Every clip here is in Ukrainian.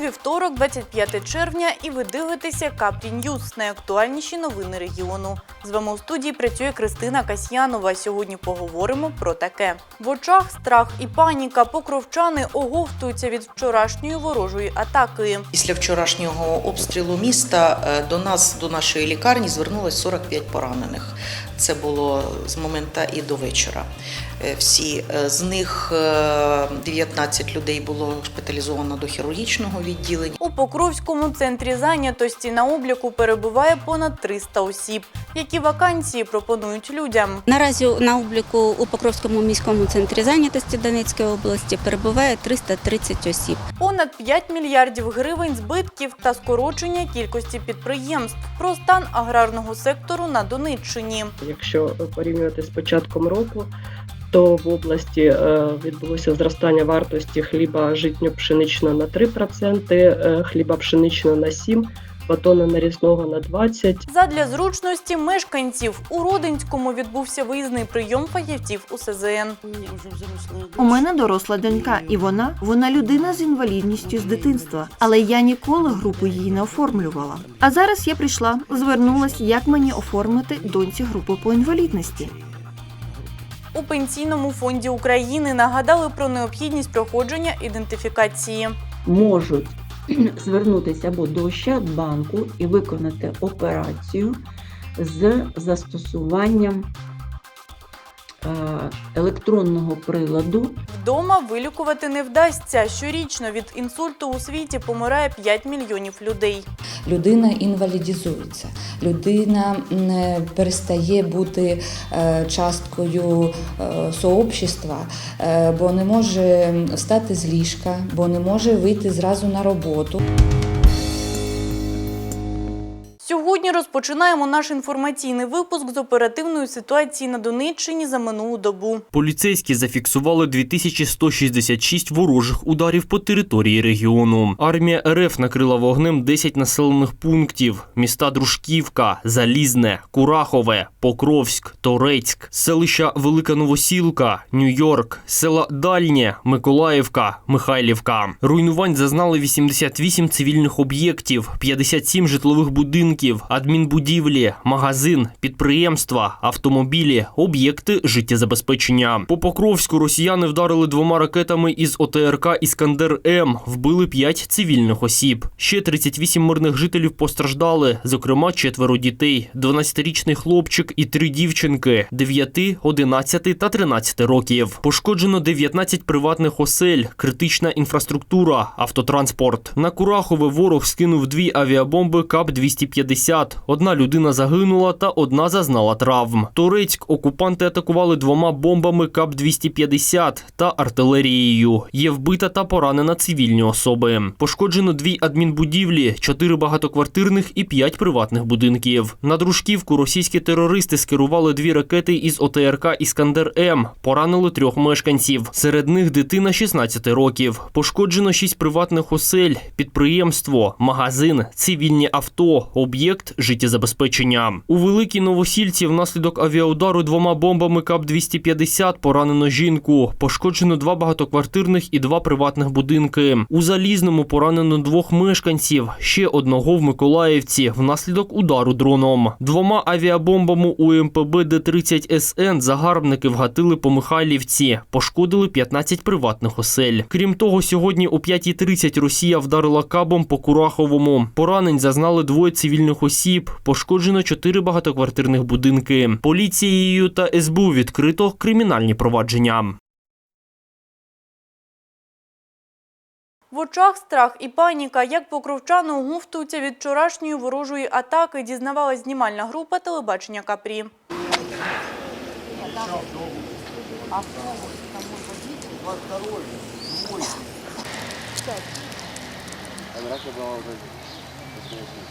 вівторок, 25 червня, і ви дивитеся Капрі Ньюз – найактуальніші новини регіону. З вами у студії працює Кристина Касьянова. Сьогодні поговоримо про таке. В очах страх і паніка. Покровчани оговтуються від вчорашньої ворожої атаки. Після вчорашнього обстрілу міста е, до нас, до нашої лікарні, звернулось 45 поранених. Це було з моменту і до вечора. Е, Всі Е, з них е, 19 людей було шпиталізовано до хірургічного відділення. У Покровському центрі зайнятості на обліку перебуває понад 300 осіб. Які вакансії пропонують людям? Наразі на обліку у Покровському міському центрі зайнятості Донецької області перебуває 330 осіб. Понад 5 мільярдів гривень збитків та скорочення кількості підприємств. Про стан аграрного сектору на Донеччині. Якщо порівнювати з початком року, то в області е, відбулося зростання вартості хліба житньо-пшеничного на 3%, е, хліба пшеничного на 7%, батона нарізного на 20%. Задля зручності мешканців у Родинському відбувся виїзний прийом фахівців у СЗН. У мене доросла донька, і вона вона людина з інвалідністю з дитинства. Але я ніколи групу її не оформлювала. А зараз я прийшла, звернулась, як мені оформити доньці групу по інвалідності. У пенсійному фонді України нагадали про необхідність проходження ідентифікації. можуть звернутися або до Ощадбанку і виконати операцію з застосуванням електронного приладу Вдома вилікувати не вдасться. Щорічно від інсульту у світі помирає 5 мільйонів людей. людина інвалідізується, людина м, е, перестає бути е, часткою е, сообщества, е, бо не може встати з ліжка, бо не може вийти зразу на роботу. Сьогодні розпочинаємо наш інформаційний випуск з оперативної ситуації на Донеччині за минулу добу. Поліцейські зафіксували 2166 ворожих ударів по території регіону. Армія РФ накрила вогнем 10 населених пунктів: міста Дружківка, Залізне, Курахове, Покровськ, Торецьк, селища Велика Новосілка, Нью-Йорк, села Дальнє, Миколаївка, Михайлівка. Руйнувань зазнали 88 цивільних об'єктів, 57 житлових будинків, адмінбудівлі, магазин, підприємства, автомобілі, об'єкти життєзабезпечення. По Покровську росіяни вдарили двома ракетами із ОТРК Іскандер М, вбили 5 цивільних осіб. Ще 38 мирних жителів постраждали, зокрема четверо дітей, 12-річний хлопчик і три дівчинки 9, 11 та 13 років. Пошкоджено 19 приватних осель, критична інфраструктура, автотранспорт. На Курахове ворог скинув дві авіабомби КАП-250. Одна людина загинула та одна зазнала травм. Турецьк окупанти атакували двома бомбами КАП-250 та артилерією. Є вбита та поранена цивільні особи. Пошкоджено дві адмінбудівлі, чотири багатоквартирних і п'ять приватних будинків. На дружківку російські терористи скерували дві ракети із ОТРК Іскандер М. Поранили трьох мешканців. Серед них дитина 16 років. Пошкоджено шість приватних осель, підприємство, магазин, цивільні авто, об'єкт життєзабезпечення. У великій новосільці внаслідок авіаудару двома бомбами КАП-250 поранено жінку. Пошкоджено два багатоквартирних і два приватних будинки. У залізному поранено двох мешканців, ще одного в Миколаївці внаслідок удару дроном. Двома авіабомбами у МПБ Д-30 СН загарбники вгатили по Михайлівці, пошкодили 15 приватних осель. Крім того, сьогодні о 5.30 Росія вдарила кабом по Кураховому. Поранень зазнали двоє цивільних цивільних осіб. Пошкоджено чотири багатоквартирних будинки. Поліцією та СБУ відкрито кримінальні провадження. В очах страх і паніка, як покровчану гуфтуються від вчорашньої ворожої атаки, дізнавалась знімальна група телебачення Капрі. Раша була вже.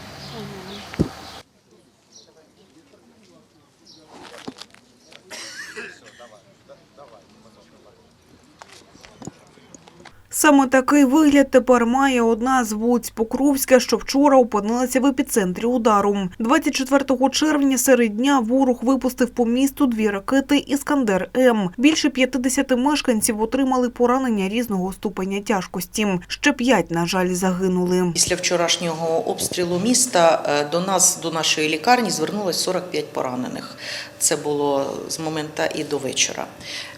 Саме такий вигляд тепер має одна з вулиць Покровська, що вчора опинилася в епіцентрі удару. 24 червня серед дня ворог випустив по місту дві ракети «Іскандер-М». Більше 50 мешканців отримали поранення різного ступеня тяжкості. Ще п'ять, на жаль, загинули. Після вчорашнього обстрілу міста е, до нас, до нашої лікарні, звернулось 45 поранених. Це було з моменту і до вечора.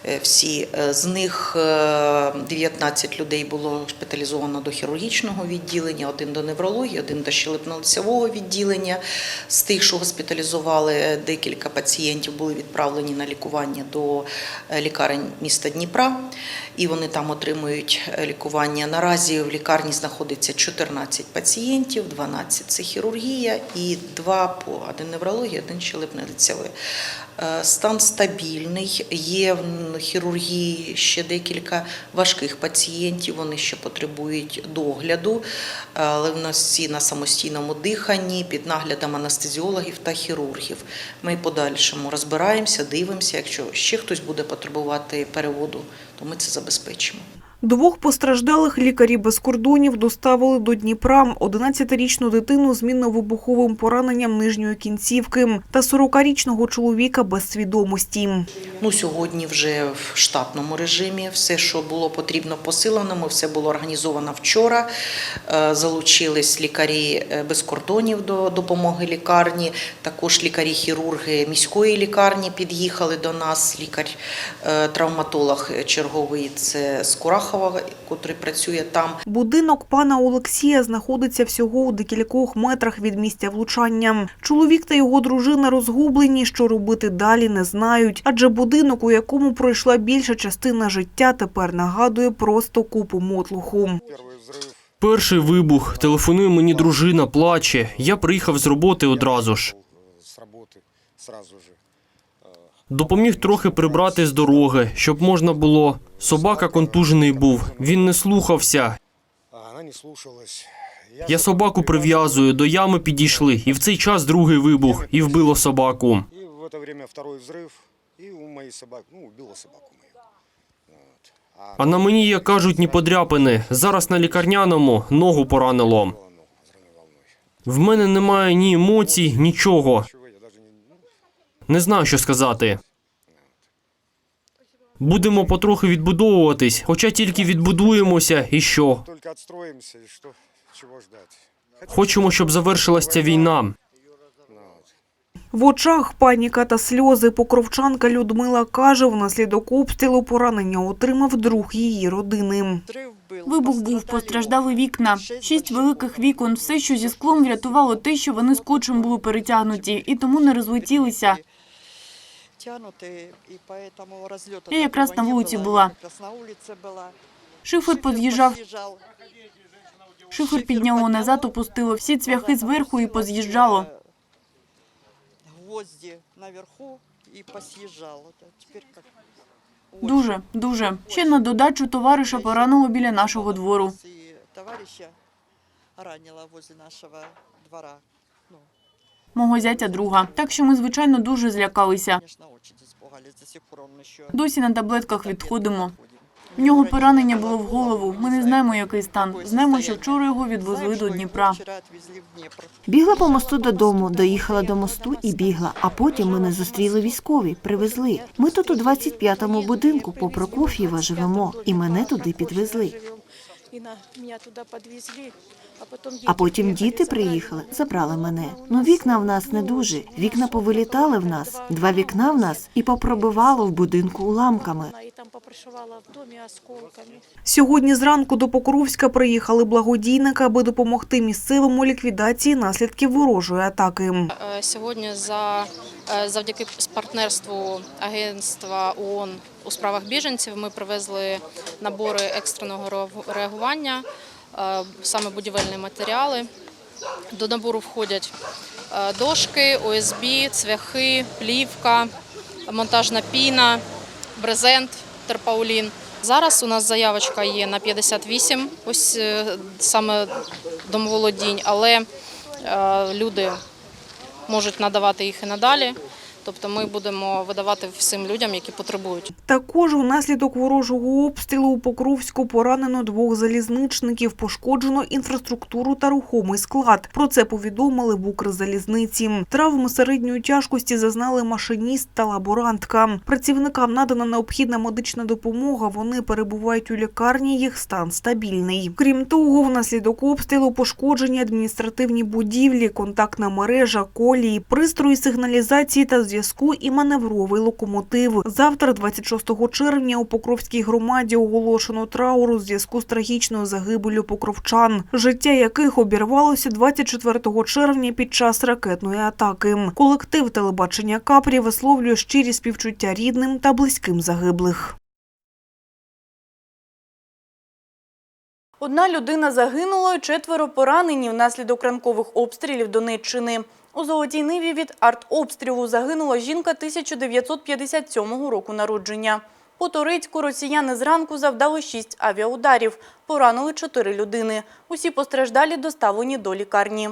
Е, Всі е, з них е, 19 людей було шпиталізовано до хірургічного відділення, один до неврології, один до щелепно-лицевого відділення. З тих, що госпіталізували, е, декілька пацієнтів були відправлені на лікування до е, лікарень міста Дніпра, і вони там отримують е, лікування. Наразі в лікарні знаходиться 14 пацієнтів, 12 – це хірургія і 2 по один неврологія, один щелепно-лицевий. Е, Стан стабільний. Є в хірургії ще декілька важких пацієнтів. Вони ще потребують догляду, але в нас всі на самостійному диханні під наглядом анестезіологів та хірургів. Ми подальшому розбираємося, дивимося. Якщо ще хтось буде потребувати переводу, то ми це забезпечимо. Двох постраждалих лікарі без кордонів доставили до Дніпра 11-річну дитину з мінно-вибуховим пораненням нижньої кінцівки та 40-річного чоловіка без свідомості. Ну, сьогодні вже в штатному режимі. Все, що було потрібно посиленому, все було організовано вчора. Е, Залучились лікарі е, без кордонів до допомоги лікарні. Також лікарі-хірурги міської лікарні під'їхали до нас. Лікар-травматолог черговий це з Курахова, котрий працює там. Будинок пана Олексія знаходиться всього у декількох метрах від місця влучання. Чоловік та його дружина розгублені, що робити далі не знають, адже будинок, у якому пройшла більша частина життя, тепер нагадує просто купу мотлуху. Перший вибух. Телефонує мені дружина, плаче. Я приїхав з роботи одразу ж. с работы сразу же. Допоміг трохи прибрати з дороги, щоб можна було. Собака контужений був. Він не слухався. А она не слушалась. Я собаку прив'язую, до ями підійшли, і в цей час другий вибух, і вбило собаку. И в это время второй взрыв, и у моей собаки, ну, убила собаку мою. Вот. А на мені, як кажуть, ні подряпини. Зараз на лікарняному ногу поранило. волну, взрывной волной. В мене немає ні емоцій, нічого. Не знаю, що сказати. Будемо потрохи відбудовуватись, хоча тільки відбудуємося, і що? Хочемо, щоб завершилась ця війна. В очах паніка та сльози покровчанка Людмила каже, внаслідок обстрілу поранення отримав друг її родини. Вибух був, постраждали вікна. Шість великих вікон. Все, що зі склом врятувало те, що вони скотчем були перетягнуті, і тому не розлетілися. Я якраз на вулиці була. Шифер поз'їжджав. Шифер підняло назад, опустило всі цвяхи зверху і поз'їжджало. Гвозді наверху і пос'їжджало. Тепер як Дуже, дуже. Ще на додачу товариша поранило біля нашого двору. Товариша ранила возле нашого двора. Мого зятя друга. Так що ми, звичайно, дуже злякалися. Досі на таблетках відходимо. В нього поранення було в голову. Ми не знаємо, який стан. Знаємо, що вчора його відвезли до Дніпра. Бігла по мосту додому, доїхала до мосту і бігла. А потім мене зустріли військові, привезли. Ми тут у 25-му будинку по Прокоф'єва живемо, і мене туди підвезли. І на мене туди підвезли, а потім А потім діти приїхали, забрали мене. Ну вікна в нас не дуже. Вікна повилітали в нас. Два вікна в нас і попробивало в будинку уламками. Сьогодні зранку до Покровська приїхали благодійники, аби допомогти місцевим у ліквідації наслідків ворожої атаки. Е, Сьогодні за е, завдяки партнерству агентства ООН у справах біженців ми привезли набори екстреного реагування, е, саме будівельні матеріали. До набору входять е, дошки, ОСБ, цвяхи, плівка, монтажна піна, брезент, терпаулін. Зараз у нас заявочка є на 58, ось е, саме домоволодінь, але люди можуть надавати їх і надалі. Тобто ми будемо видавати всім людям, які потребують. Також внаслідок ворожого обстрілу у Покровську поранено двох залізничників, пошкоджено інфраструктуру та рухомий склад. Про це повідомили в Укрзалізниці. Травми середньої тяжкості зазнали машиніст та лаборантка. Працівникам надана необхідна медична допомога. Вони перебувають у лікарні. Їх стан стабільний. Крім того, внаслідок обстрілу пошкоджені адміністративні будівлі, контактна мережа, колії, пристрої сигналізації та зв'язку і маневровий локомотив. Завтра, 26 червня, у Покровській громаді оголошено траур у зв'язку з трагічною загибелю покровчан, життя яких обірвалося 24 червня під час ракетної атаки. Колектив телебачення Капрі висловлює щирі співчуття рідним та близьким загиблих. Одна людина загинула, четверо поранені внаслідок ранкових обстрілів Донеччини. У Золотій Ниві від артобстрілу загинула жінка 1957 року народження. У Торецьку росіяни зранку завдали шість авіаударів. Поранили чотири людини. Усі постраждалі доставлені до лікарні.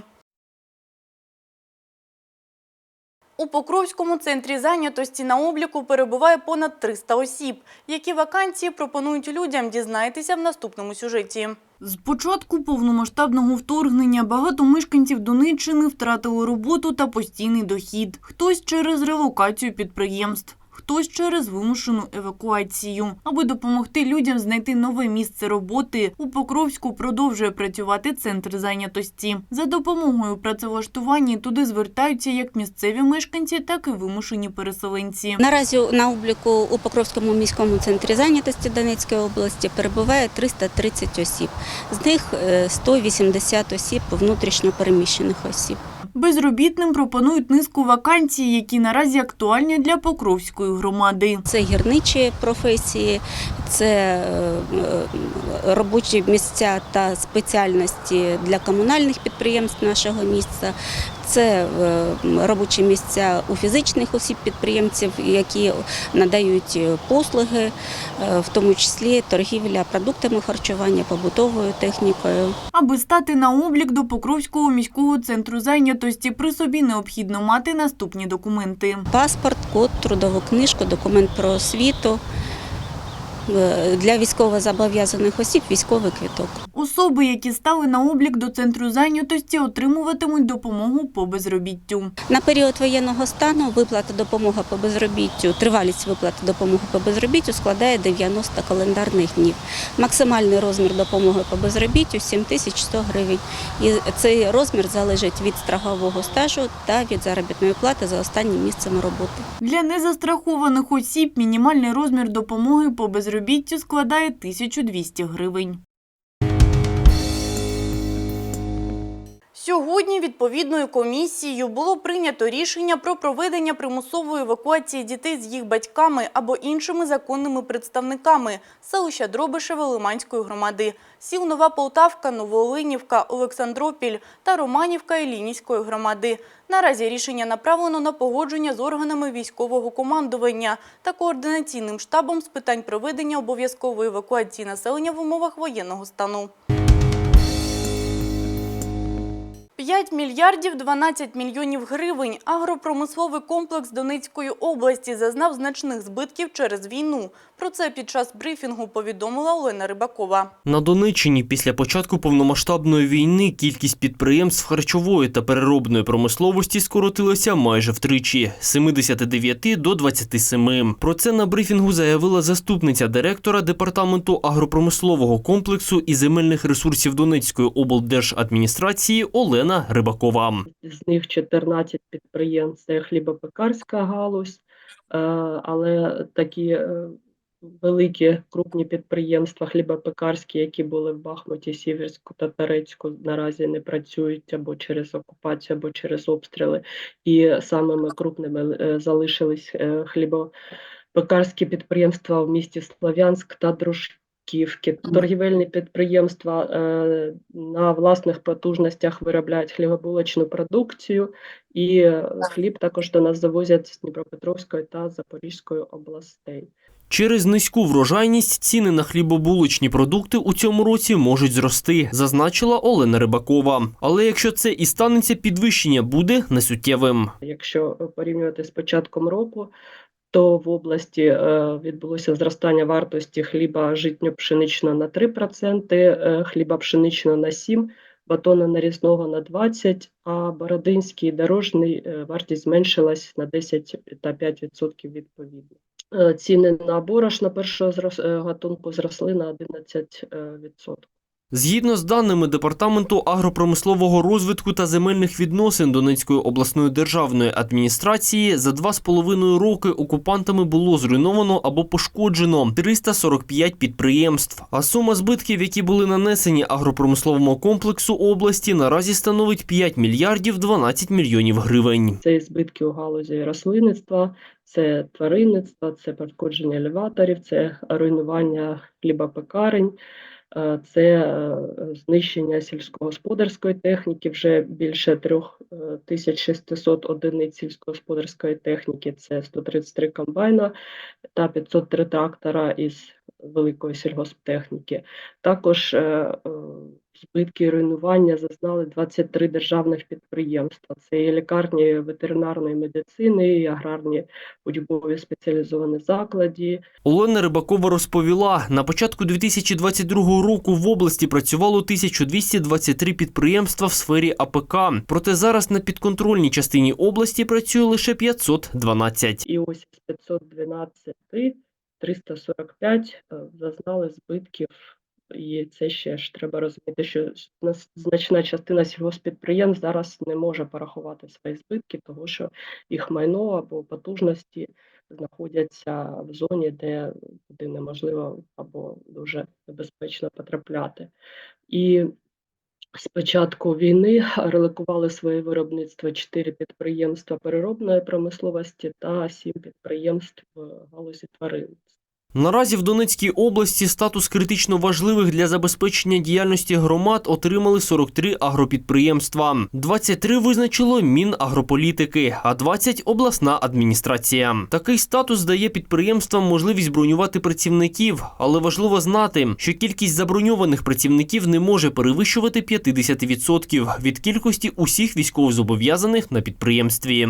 У Покровському центрі зайнятості на обліку перебуває понад 300 осіб. Які вакансії пропонують людям, дізнаєтеся в наступному сюжеті. З початку повномасштабного вторгнення багато мешканців Донеччини втратили роботу та постійний дохід. Хтось через релокацію підприємств, хтось через вимушену евакуацію. Аби допомогти людям знайти нове місце роботи, у Покровську продовжує працювати центр зайнятості. За допомогою працевлаштування туди звертаються як місцеві мешканці, так і вимушені переселенці. Наразі на обліку у Покровському міському центрі зайнятості Донецької області перебуває 330 осіб. З них е, 180 осіб внутрішньо переміщених осіб. Безробітним пропонують низку вакансій, які наразі актуальні для Покровської громади. Це гірничі професії, це е, е, робочі місця та спеціальності для комунальних підприємств нашого міста. Це е, робочі місця у фізичних осіб підприємців, які надають послуги, в тому числі торгівля продуктами харчування, побутовою технікою. Аби стати на облік до Покровського міського центру зайнятості, при собі необхідно мати наступні документи. Паспорт, код, трудову книжку, документ про освіту. Е, Для військовозобов'язаних осіб військовий квиток. Особи, які стали на облік до центру зайнятості, отримуватимуть допомогу по безробіттю. На період воєнного стану виплата допомоги по безробіттю, тривалість виплати допомоги по безробіттю складає 90 календарних днів. Максимальний розмір допомоги по безробіттю 7100 гривень. І цей розмір залежить від страхового стажу та від заробітної плати за останнім місцем роботи. Для незастрахованих осіб мінімальний розмір допомоги по безробіттю складає 1200 гривень. Сьогодні відповідною комісією було прийнято рішення про проведення примусової евакуації дітей з їх батьками або іншими законними представниками селища Дробишеве Лиманської громади, сіл Нова Полтавка, Новооленівка, Олександропіль та Романівка Ілінівської громади. Наразі рішення направлено на погодження з органами військового командування та координаційним штабом з питань проведення обов'язкової евакуації населення в умовах воєнного стану. 5 мільярдів 12 мільйонів гривень. Агропромисловий комплекс Донецької області зазнав значних збитків через війну. Про це під час брифінгу повідомила Олена Рибакова. На Донеччині після початку повномасштабної війни кількість підприємств харчової та переробної промисловості скоротилася майже втричі – з 79 до 27. Про це на брифінгу заявила заступниця директора департаменту агропромислового комплексу і земельних ресурсів Донецької облдержадміністрації Олена Рибакова. З них 14 підприємств це хлібопекарська галузь, е, але такі е, великі крупні підприємства хлібопекарські, які були в Бахмуті, Сіверську та Тарецьку, наразі не працюють або через окупацію, або через обстріли. І самими крупними е, залишились е, хлібопекарські підприємства в місті Слов'янськ та Дружківки. Торгівельні підприємства е, на власних потужностях виробляють хлібобулочну продукцію, і хліб також до нас завозять з Дніпропетровської та Запорізької областей. Через низьку врожайність ціни на хлібобулочні продукти у цьому році можуть зрости, зазначила Олена Рибакова. Але якщо це і станеться, підвищення буде несуттєвим. Якщо порівнювати з початком року, то в області е, відбулося зростання вартості хліба житньо-пшеничного на 3%, е, хліба пшеничного на 7%, батона нарізного на 20%, а бородинський дорожний е, вартість зменшилась на 10 та 5% відповідно. Е, Ціни на борошно першого е, гатунку зросли на 11%. Згідно з даними департаменту агропромислового розвитку та земельних відносин Донецької обласної державної адміністрації, за два з половиною роки окупантами було зруйновано або пошкоджено 345 підприємств. А сума збитків, які були нанесені агропромисловому комплексу області, наразі становить 5 мільярдів 12 мільйонів гривень. Це збитки у галузі рослинництва, це тваринництва, це пошкодження елеваторів, це руйнування хлібопекарень, е, це е, знищення сільськогосподарської техніки, вже більше 3600 одиниць сільськогосподарської техніки, це 133 комбайна та 503 трактора із великої сільгосптехніки. Також е, е, збитки і руйнування зазнали 23 державних підприємства. Це і лікарні ветеринарної медицини, і аграрні учбові спеціалізовані заклади, Олена Рибакова розповіла, на початку 2022 року в області працювало 1223 підприємства в сфері АПК. Проте зараз на підконтрольній частині області працює лише 512. і ось з 512 345 е, зазнали збитків. І це ще ж треба розуміти, що значна частина сільгоспідприємств зараз не може порахувати свої збитки, тому що їх майно або потужності знаходяться в зоні, де туди неможливо або дуже небезпечно потрапляти. І з початку війни релокували своє виробництво 4 підприємства переробної промисловості та 7 підприємств галузі тваринництва. Наразі в Донецькій області статус критично важливих для забезпечення діяльності громад отримали 43 агропідприємства. 23 визначило Мінагрополітики, а 20 – обласна адміністрація. Такий статус дає підприємствам можливість бронювати працівників, але важливо знати, що кількість заброньованих працівників не може перевищувати 50% від кількості усіх військовозобов'язаних на підприємстві.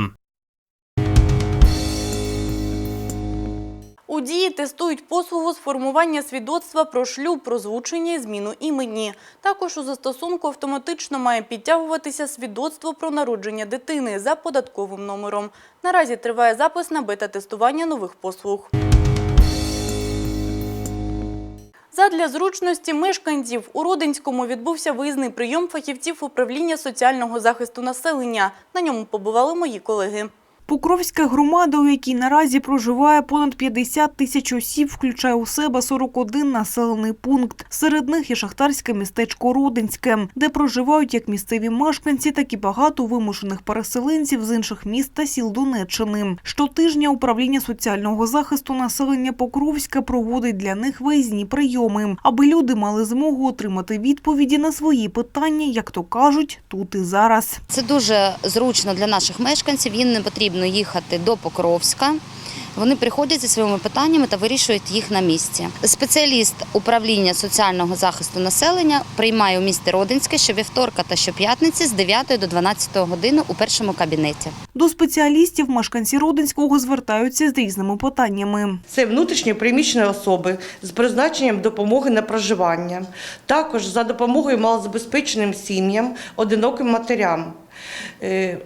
У дії тестують послугу з формування свідоцтва про шлюб, про звучення і зміну імені. Також у застосунку автоматично має підтягуватися свідоцтво про народження дитини за податковим номером. Наразі триває запис на бета-тестування нових послуг. Задля зручності мешканців у Родинському відбувся виїзний прийом фахівців управління соціального захисту населення. На ньому побували мої колеги. Покровська громада, у якій наразі проживає понад 50 тисяч осіб, включає у себе 41 населений пункт. Серед них і шахтарське містечко Родинське, де проживають як місцеві мешканці, так і багато вимушених переселенців з інших міст та сіл Донеччини. Щотижня управління соціального захисту населення Покровська проводить для них виїзні прийоми, аби люди мали змогу отримати відповіді на свої питання, як то кажуть, тут і зараз. Це дуже зручно для наших мешканців. Їм не потрібно їхати до Покровська. Вони приходять зі своїми питаннями та вирішують їх на місці. Спеціаліст управління соціального захисту населення приймає у місті Родинське щовівторка та щоп'ятниці з 9 до 12 години у першому кабінеті. До спеціалістів мешканці Родинського звертаються з різними питаннями. Це внутрішньо переміщені особи з призначенням допомоги на проживання, також за допомогою малозабезпеченим сім'ям, одиноким матерям. Е,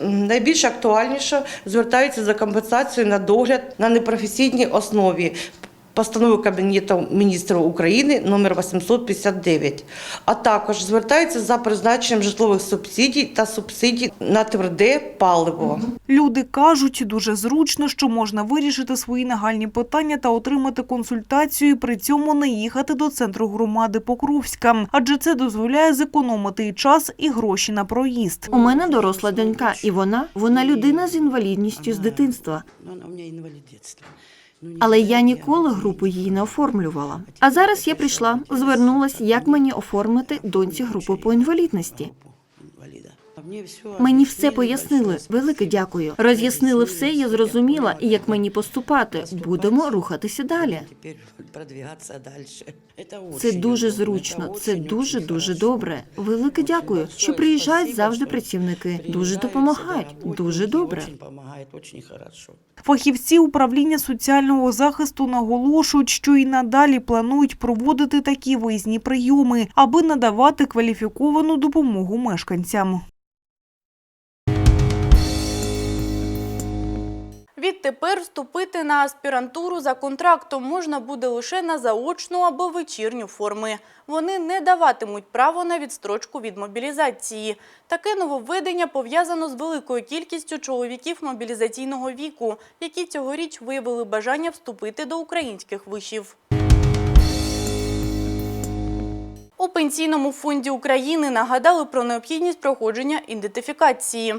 Найбільш актуальніше звертаються за компенсацією на догляд на непрофесійній основі. Постанови Кабінету міністрів України номер 859, а також звертаються за призначенням житлових субсидій та субсидій на тверде паливо. Люди кажуть, дуже зручно, що можна вирішити свої нагальні питання та отримати консультацію, і при цьому не їхати до центру громади Покровська, адже це дозволяє зекономити і час, і гроші на проїзд. У мене доросла донька, і вона вона людина з інвалідністю з дитинства. Але я ніколи групу її не оформлювала. А зараз я прийшла, звернулась, як мені оформити доньці групу по інвалідності. Мені все пояснили. Велике дякую. Роз'яснили все, я зрозуміла, і як мені поступати. Будемо рухатися далі. Це дуже зручно, це дуже дуже добре. Велике дякую, що приїжджають завжди працівники. Дуже допомагають. Дуже добре. Фахівці управління соціального захисту наголошують, що і надалі планують проводити такі виїзні прийоми, аби надавати кваліфіковану допомогу мешканцям. Відтепер вступити на аспірантуру за контрактом можна буде лише на заочну або вечірню форми. Вони не даватимуть право на відстрочку від мобілізації. Таке нововведення пов'язано з великою кількістю чоловіків мобілізаційного віку, які цьогоріч виявили бажання вступити до українських вишів. У пенсійному фонді України нагадали про необхідність проходження ідентифікації.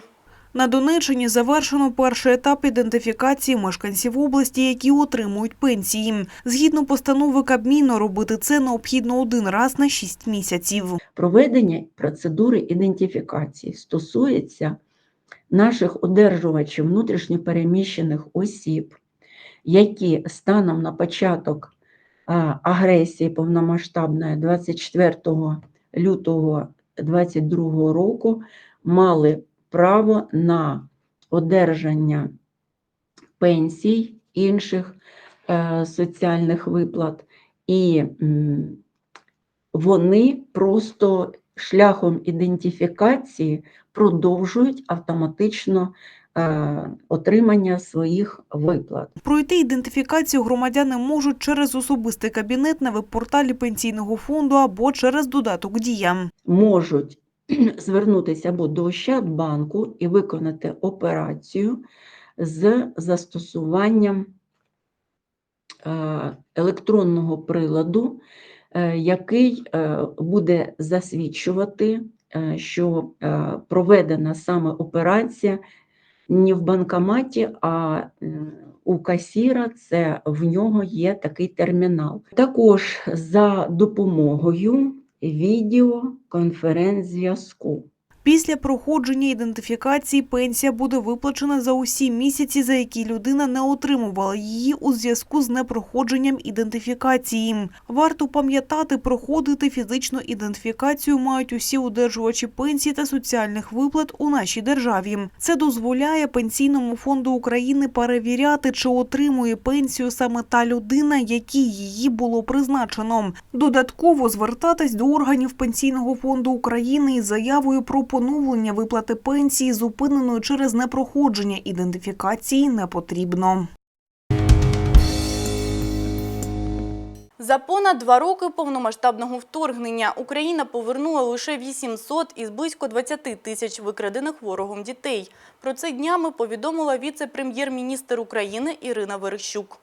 На Донеччині завершено перший етап ідентифікації мешканців області, які отримують пенсії. Згідно постанови Кабміну, робити це необхідно один раз на 6 місяців. Проведення процедури ідентифікації стосується наших одержувачів внутрішньопереміщених осіб, які станом на початок агресії повномасштабної 24 лютого 2022 року мали право на одержання пенсій інших е, соціальних виплат, і м, вони просто шляхом ідентифікації продовжують автоматично е, отримання своїх виплат. Пройти ідентифікацію громадяни можуть через особистий кабінет на веб-порталі пенсійного фонду або через додаток «Дія». можуть звернутися або до Ощадбанку і виконати операцію з застосуванням е, електронного приладу, е, який е, буде засвідчувати, що проведена саме операція не в банкоматі, а у касіра це в нього є такий термінал. Також за допомогою відеоконференц-зв'язку. Після проходження ідентифікації пенсія буде виплачена за усі місяці, за які людина не отримувала її у зв'язку з непроходженням ідентифікації. Варто пам'ятати, проходити фізичну ідентифікацію мають усі одержувачі пенсій та соціальних виплат у нашій державі. Це дозволяє Пенсійному фонду України перевіряти, чи отримує пенсію саме та людина, якій її було призначено. Додатково звертатись до органів Пенсійного фонду України із заявою про поновлення виплати пенсії, зупиненої через непроходження ідентифікації, не потрібно. За понад два роки повномасштабного вторгнення Україна повернула лише 800 із близько 20 тисяч викрадених ворогом дітей. Про це днями повідомила віце-прем'єр-міністр України Ірина Верещук.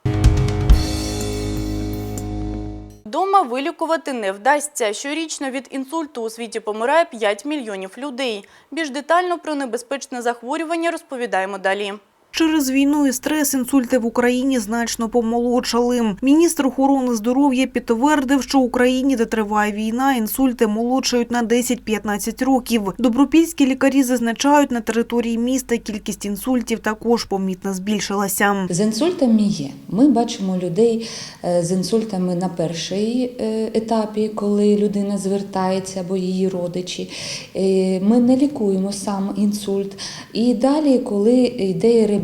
Дома вилікувати не вдасться. Щорічно від інсульту у світі помирає 5 мільйонів людей. Більш детально про небезпечне захворювання розповідаємо далі. Через війну і стрес інсульти в Україні значно помолодшали. Міністр охорони здоров'я підтвердив, що в Україні, де триває війна, інсульти молодшають на 10-15 років. Добропільські лікарі зазначають, на території міста кількість інсультів також помітно збільшилася. З інсультами є. Ми бачимо людей е, з інсультами на першій е, етапі, коли людина звертається або її родичі. Е, Ми не лікуємо сам інсульт. І далі, коли йде реабілітація,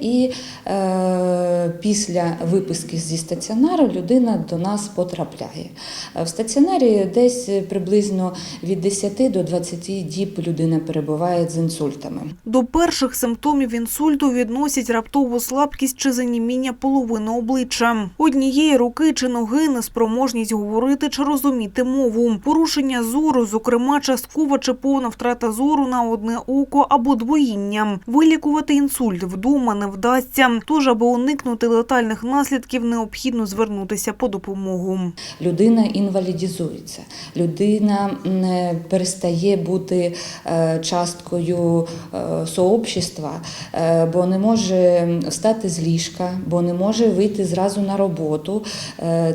і е, після виписки зі стаціонару людина до нас потрапляє. В стаціонарі десь приблизно від 10 до 20 діб людина перебуває з інсультами. До перших симптомів інсульту відносять раптову слабкість чи заніміння половини обличчя. Однієї руки чи ноги неспроможність говорити чи розуміти мову, порушення зору, зокрема часткова чи повна втрата зору на одне око або двоїння. Вилікувати інсульт вдома не вдасться. Тож, аби уникнути летальних наслідків, необхідно звернутися по допомогу. Людина інвалідізується, людина перестає бути е, часткою е, сообщества, е, бо не може встати з ліжка, бо не може вийти зразу на роботу.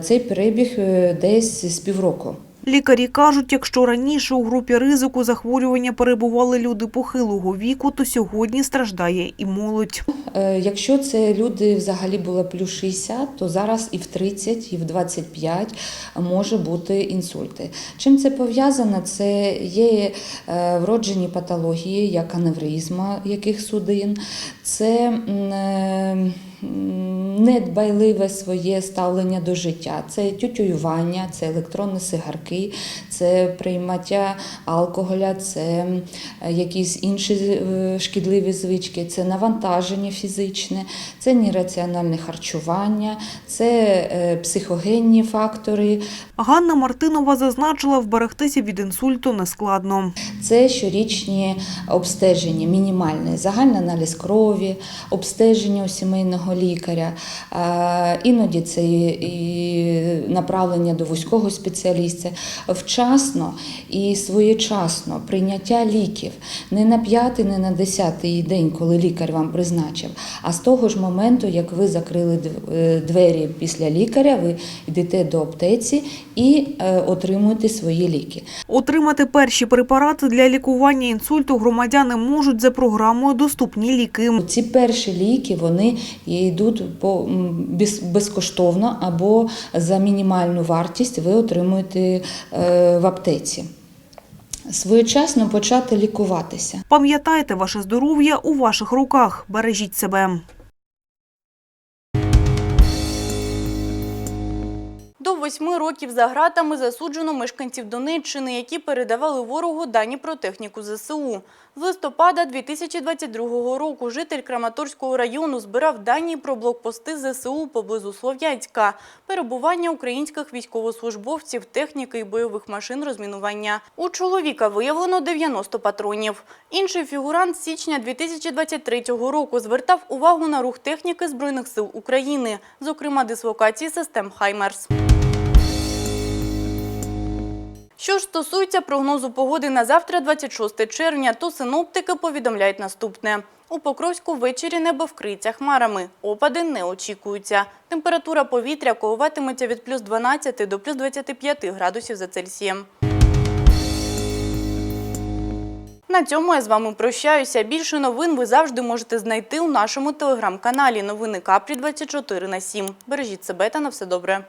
Цей перебіг десь з півроку. Лікарі кажуть, якщо раніше у групі ризику захворювання перебували люди похилого віку, то сьогодні страждає і молодь. Е, Якщо це люди взагалі було плюс 60, то зараз і в 30, і в 25 може бути інсульти. Чим це пов'язано? Це є е, вроджені патології, як аневризма яких судин, це е, недбайливе своє ставлення до життя, це тютюювання, це електронні сигарки, це приймаття алкоголя, це якісь інші е, шкідливі звички, це навантаження фізичне, це нераціональне харчування, це е, психогенні фактори, Ганна Мартинова зазначила, вберегтися від інсульту нескладно. Це щорічні обстеження, мінімальне, загальний аналіз крові, обстеження у сімейного лікаря. Іноді це і направлення до вузького спеціаліста. Вчасно і своєчасно прийняття ліків не на п'ятий, не на десятий день, коли лікар вам призначив, а з того ж моменту, як ви закрили е, двері після лікаря, ви йдете до аптеці і е, отримуєте свої ліки. Отримати перші препарати для лікування інсульту громадяни можуть за програмою Доступні ліки. Ці перші ліки вони йдуть по без- безкоштовно або за мінімальну вартість ви отримуєте е, в аптеці. Своєчасно почати лікуватися. Пам'ятайте, ваше здоров'я у ваших руках. Бережіть себе. До восьми років за ґратами засуджено мешканців Донеччини, які передавали ворогу дані про техніку ЗСУ. З листопада 2022 року житель Краматорського району збирав дані про блокпости ЗСУ поблизу Слов'янська, перебування українських військовослужбовців, техніки і бойових машин розмінування. У чоловіка виявлено 90 патронів. Інший фігурант з січня 2023 року звертав увагу на рух техніки Збройних сил України, зокрема дислокації систем «Хаймерс». Що ж стосується прогнозу погоди на завтра, 26 червня, то синоптики повідомляють наступне. У Покровську ввечері небо вкриється хмарами. Опади не очікуються. Температура повітря коливатиметься від плюс 12 до плюс 25 градусів за Цельсієм. На цьому я з вами прощаюся. Більше новин ви завжди можете знайти у нашому телеграм-каналі Новини Капрі 24 на 7. Бережіть себе та на все добре.